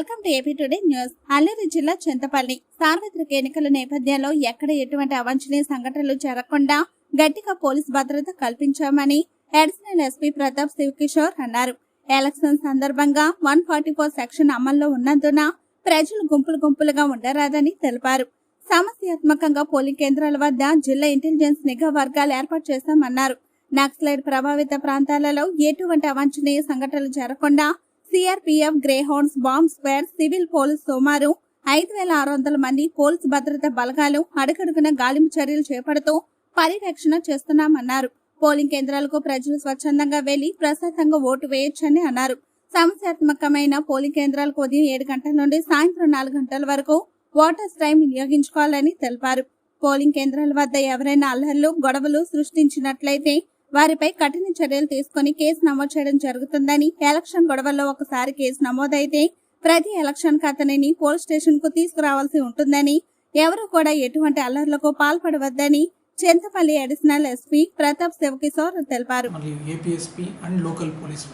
Welcome to AP today news. Alluri జిల్లా చింతపల్లి. సార్వత్రిక ఎన్నికల నేపథ్యంలో ఎక్కడ ఎటువంటి అవాంఛనీయ సంఘటనలు జరగకుండా గట్టిగా పోలీస్ భద్రత కల్పించామని అడిషనల్ ఎస్పీ ప్రతాప్ శివకిషోర్ అన్నారు. ఎలక్షన్ సందర్భంగా వన్ ఫార్టీ ఫోర్ సెక్షన్ అమల్లో ఉన్నందున ప్రజలు గుంపులు గుంపులుగా ఉండరాదని తెలిపారు. సమస్యాత్మకంగా పోలింగ్ కేంద్రాల వద్ద జిల్లా ఇంటెలిజెన్స్ నిఘా వర్గాలు ఏర్పాటు చేశామన్నారు. నక్సలైట్ ప్రభావిత ప్రాంతాలలో ఎటువంటి అవాంఛనీయ సంఘటనలు జరగకుండా CRPF greyhounds bomb squad civil police సుమారు ఐదు వేల ఆరు వందల మంది పోలీస్ భద్రత బలగాలు అడుగడుగున గాలింపు చర్యలు చేపడుతూ పర్యవేక్షణ చేస్తున్నామన్నారు. పోలింగ్ కేంద్రాలకు ప్రజలు స్వచ్ఛందంగా వెళ్ళి ప్రశాంతంగా ఓటు వేయొచ్చని అన్నారు. సమస్యాత్మకమైన పోలింగ్ కేంద్రాలకు ఉదయం ఏడు గంటల నుండి సాయంత్రం నాలుగు గంటల వరకు ఓటర్స్ టైం వినియోగించుకోవాలని తెలిపారు. పోలింగ్ కేంద్రాల వద్ద ఎవరైనా అల్లర్లు గొడవలు సృష్టించినట్లయితే వారిపై కఠిన చర్యలు తీసుకుని కేసు నమోదు చేయడం జరుగుతుందని ఎలక్షన్ గొడవల్లో ఒకసారి కేసు నమోదైతే ప్రతి ఎలక్షన్ అతనిని పోలీస్ స్టేషన్కు తీసుకురావాల్సి ఉంటుందని ఎవరు కూడా ఎటువంటి అల్లర్లకు పాల్పడవద్దని చింతపల్లి అడిషనల్ ఎస్పీ ప్రతాప్ శివకిషోర్ తెలిపారు. ఏపీఎస్పీ అండ్ లోకల్ పోలీస్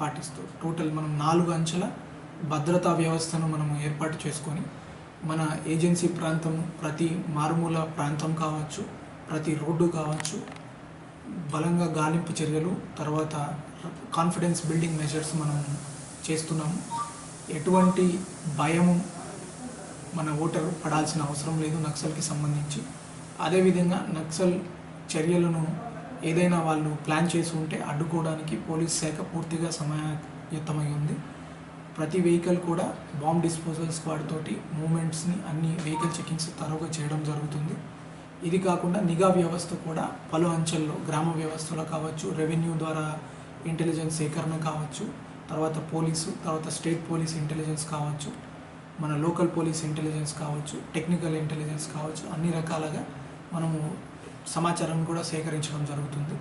పాటిస్తూ టోటల్ మనం నాలుగు అంచెల భద్రతా వ్యవస్థను మనం ఏర్పాటు చేసుకొని మన ఏజెన్సీ ప్రాంతం ప్రతి మారుమూల ప్రాంతం కావచ్చు ప్రతి రోడ్డు కావచ్చు బలంగా గాలింపు చర్యలు తర్వాత కాన్ఫిడెన్స్ బిల్డింగ్ మెజర్స్ మనం చేస్తున్నాము. ఎటువంటి భయము మన ఓటర్ పడాల్సిన అవసరం లేదు నక్సల్కి సంబంధించి. అదేవిధంగా నక్సల్ చర్యలను ఏదైనా వాళ్ళు ప్లాన్ చేసి ఉంటే అడ్డుకోవడానికి పోలీస్ శాఖ పూర్తిగా సమాయత్తమై ఉంది ప్రతి వెహికల్ కూడా బాంబ్ డిస్పోజల్ స్క్వాడ్ తోటి మూమెంట్స్ని అన్ని వెహికల్ చెకింగ్స్ తరువుగా చేయడం జరుగుతుంది. ఇది కాకుండా నిఘా వ్యవస్థ కూడా పలు అంచెల్లో గ్రామ వ్యవస్థలో కావచ్చు రెవెన్యూ ద్వారా ఇంటెలిజెన్స్ సేకరణ కావచ్చు తర్వాత పోలీసు తర్వాత స్టేట్ పోలీస్ ఇంటెలిజెన్స్ కావచ్చు మన లోకల్ పోలీస్ ఇంటెలిజెన్స్ కావచ్చు టెక్నికల్ ఇంటెలిజెన్స్ కావచ్చు అన్ని రకాలుగా మనము సమాచారం కూడా సేకరించడం జరుగుతుంది.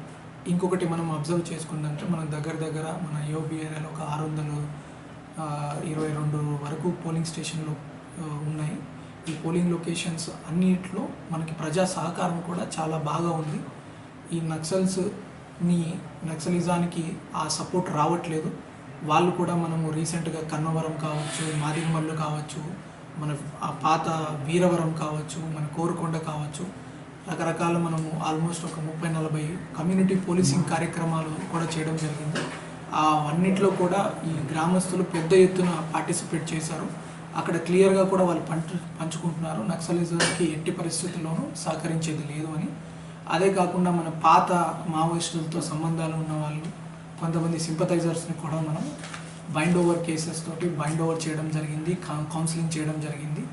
ఇంకొకటి మనం అబ్జర్వ్ చేసుకుందంటే మనం దగ్గర దగ్గర మన యోబి ఏరియాలో ఒక ఆరు వందలు ఇరవై రెండు వరకు పోలింగ్ స్టేషన్లు ఉన్నాయి. ఈ పోలింగ్ లొకేషన్స్ అన్నిట్లో మనకి ప్రజా సహకారం కూడా చాలా బాగా ఉంది. ఈ నక్సల్స్ని నక్సలిజానికి ఆ సపోర్ట్ రావట్లేదు. వాళ్ళు కూడా మనము రీసెంట్గా కన్నవరం కావచ్చు మారిమల్లు కావచ్చు మన ఆ పాత వీరవరం కావచ్చు మన కోరుకొండ కావచ్చు రకరకాల మనము ఆల్మోస్ట్ ఒక ముప్పై నలభై కమ్యూనిటీ పోలీసింగ్ కార్యక్రమాలు కూడా చేయడం జరిగింది. ఆ అన్నిట్లో కూడా ఈ గ్రామస్తులు పెద్ద ఎత్తున పార్టిసిపేట్ చేశారు. అక్కడ క్లియర్గా కూడా వాళ్ళు పంచు పంచుకుంటున్నారు. నక్సలిజంకి ఎట్టి పరిస్థితుల్లోనూ సహకరించేది లేదు అని. అదే కాకుండా మన పాత మావోయిస్టులతో సంబంధాలు ఉన్న వాళ్ళు కొంతమంది సింపథైజర్స్ని కూడా మనం బైండ్ ఓవర్ కేసెస్ తోటి బైండ్ ఓవర్ చేయడం జరిగింది కౌన్సిలింగ్ చేయడం జరిగింది.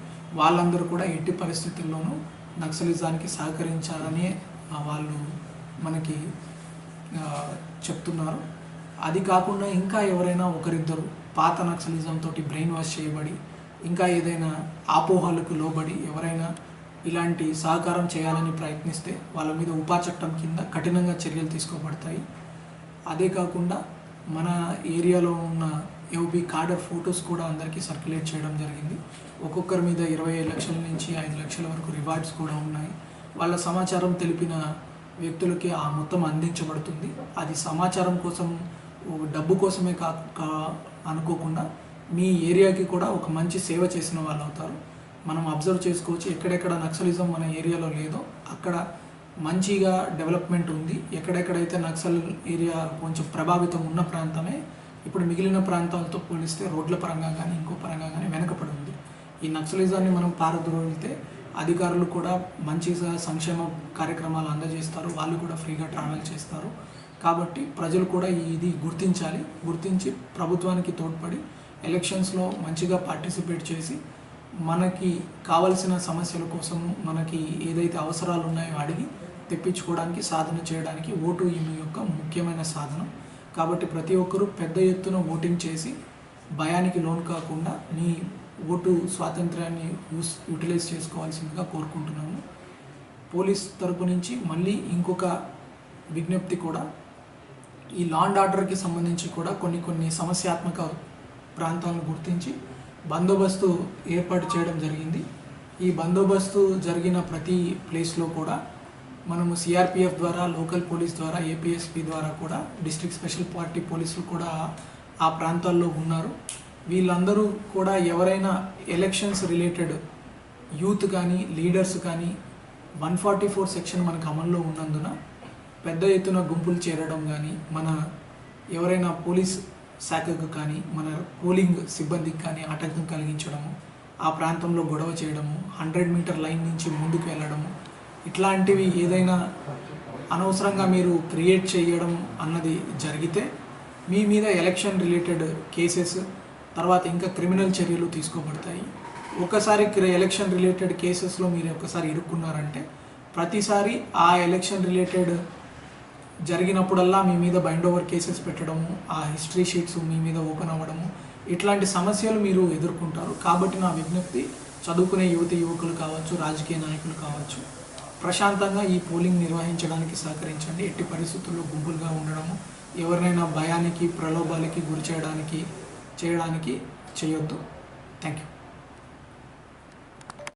వాళ్ళందరూ కూడా ఎట్టి పరిస్థితుల్లోనూ నక్సలిజానికి సహకరించాలని వాళ్ళు మనకి చెప్తున్నారు. అది కాకుండా ఇంకా ఎవరైనా ఒకరిద్దరు పాత నక్సలిజం తోటి బ్రెయిన్ వాష్ చేయబడి ఇంకా ఏదైనా ఆపోహలకు లోబడి ఎవరైనా ఇలాంటి సహకారం చేయాలని ప్రయత్నిస్తే వాళ్ళ మీద ఉపా చట్టం కింద కఠినంగా చర్యలు తీసుకోబడతాయి. అదే కాకుండా మన ఏరియాలో ఉన్న యోబీ కార్డర్ ఫొటోస్ కూడా అందరికీ సర్క్యులేట్ చేయడం జరిగింది. ఒక్కొక్కరి మీద ఇరవై ఐదు లక్షల నుంచి ఐదు లక్షల వరకు రివార్డ్స్ కూడా ఉన్నాయి. వాళ్ళ సమాచారం తెలిపిన వ్యక్తులకి ఆ మొత్తం అందించబడుతుంది. అది సమాచారం కోసం డబ్బు కోసమే కా కా- అనుకోకుండా మీ ఏరియాకి కూడా ఒక మంచి సేవ చేసిన వాళ్ళు అవుతారు. మనం అబ్జర్వ్ చేసుకోవచ్చు ఎక్కడెక్కడ నక్సలిజం మన ఏరియాలో లేదో అక్కడ మంచిగా డెవలప్మెంట్ ఉంది. ఎక్కడెక్కడైతే నక్సల్ ఏరియా కొంచెం ప్రభావితం ఉన్న ప్రాంతమే ఇప్పుడు మిగిలిన ప్రాంతాలతో పోలిస్తే రోడ్ల పరంగా కానీ ఇంకో పరంగా కానీ వెనకపడి ఉంది. ఈ నక్సలిజాన్ని మనం పారద్రోలితే అధికారులు కూడా మంచిగా సంక్షేమ కార్యక్రమాలు అందజేస్తారు. వాళ్ళు కూడా ఫ్రీగా ట్రావెల్ చేస్తారు. కాబట్టి ప్రజలు కూడా ఇది గుర్తించాలి. గుర్తించి ప్రభుత్వానికి తోడ్పడి ఎలక్షన్స్లో మంచిగా పార్టిసిపేట్ చేసి మనకి కావలసిన సమస్యల కోసము మనకి ఏదైతే అవసరాలు ఉన్నాయో అడిగి తెప్పించుకోవడానికి సాధన చేయడానికి ఓటు ఈమె యొక్క ముఖ్యమైన సాధనం. కాబట్టి ప్రతి ఒక్కరూ పెద్ద ఎత్తున ఓటింగ్ చేసి భయానికి లోన్ కాకుండా మీ ఓటు స్వాతంత్రాన్ని యూస్ యూటిలైజ్ చేసుకోవాల్సిందిగా కోరుకుంటున్నాము. పోలీస్ తరపు నుంచి మళ్ళీ ఇంకొక విజ్ఞప్తి కూడా ఈ లాండ్ ఆర్డర్కి సంబంధించి కూడా కొన్ని కొన్ని సమస్యాత్మక ప్రాంతాలను గుర్తించి బందోబస్తు ఏర్పాటు చేయడం జరిగింది. ఈ బందోబస్తు జరిగిన ప్రతి ప్లేస్లో కూడా మనము సిఆర్పిఎఫ్ ద్వారా లోకల్ పోలీస్ ద్వారా ఏపీఎస్పి ద్వారా కూడా డిస్ట్రిక్ట్ స్పెషల్ పార్టీ పోలీసులు కూడా ఆ ప్రాంతాల్లో ఉన్నారు. వీళ్ళందరూ కూడా ఎవరైనా ఎలక్షన్స్ రిలేటెడ్ యూత్ కానీ లీడర్స్ కానీ వన్ ఫార్టీ ఫోర్ సెక్షన్ మనకు అమల్లో ఉన్నందున పెద్ద ఎత్తున గుంపులు చేరడం కానీ మన ఎవరైనా పోలీస్ శాఖకు కానీ మన పోలింగ్ సిబ్బందికి కానీ ఆటంకం కలిగించడము ఆ ప్రాంతంలో గొడవ చేయడము హండ్రెడ్ మీటర్ లైన్ నుంచి ముందుకు వెళ్ళడము ఇట్లాంటివి ఏదైనా అనవసరంగా మీరు క్రియేట్ చేయడం అన్నది జరిగితే మీ మీద ఎలక్షన్ రిలేటెడ్ కేసెస్ తర్వాత ఇంకా క్రిమినల్ చర్యలు తీసుకోబడతాయి. ఒకసారి క్రి- ఎలక్షన్ రిలేటెడ్ కేసెస్లో మీరు ఒకసారి ఇరుక్కున్నారంటే ప్రతిసారి ఆ ఎలక్షన్ రిలేటెడ్ జరిగినప్పుడల్లా మీ మీద బైండ్ ఓవర్ కేసెస్ పెట్టడము ఆ హిస్టరీ షీట్స్ మీ మీద ఓపెన్ అవ్వడము ఇట్లాంటి సమస్యలు మీరు ఎదుర్కొంటారు. కాబట్టి నా విజ్ఞప్తి చదువుకునే యువతి యువకులు కావచ్చు రాజకీయ నాయకులు కావచ్చు ప్రశాంతంగా ఈ పోలింగ్ నిర్వహించడానికి సహకరించండి. ఎట్టి పరిస్థితుల్లో గుంపులుగా ఉండడము ఎవరినైనా భయానికి ప్రలోభాలకి గురి చేయడానికి చేయడానికి చేయొద్దు. Thank you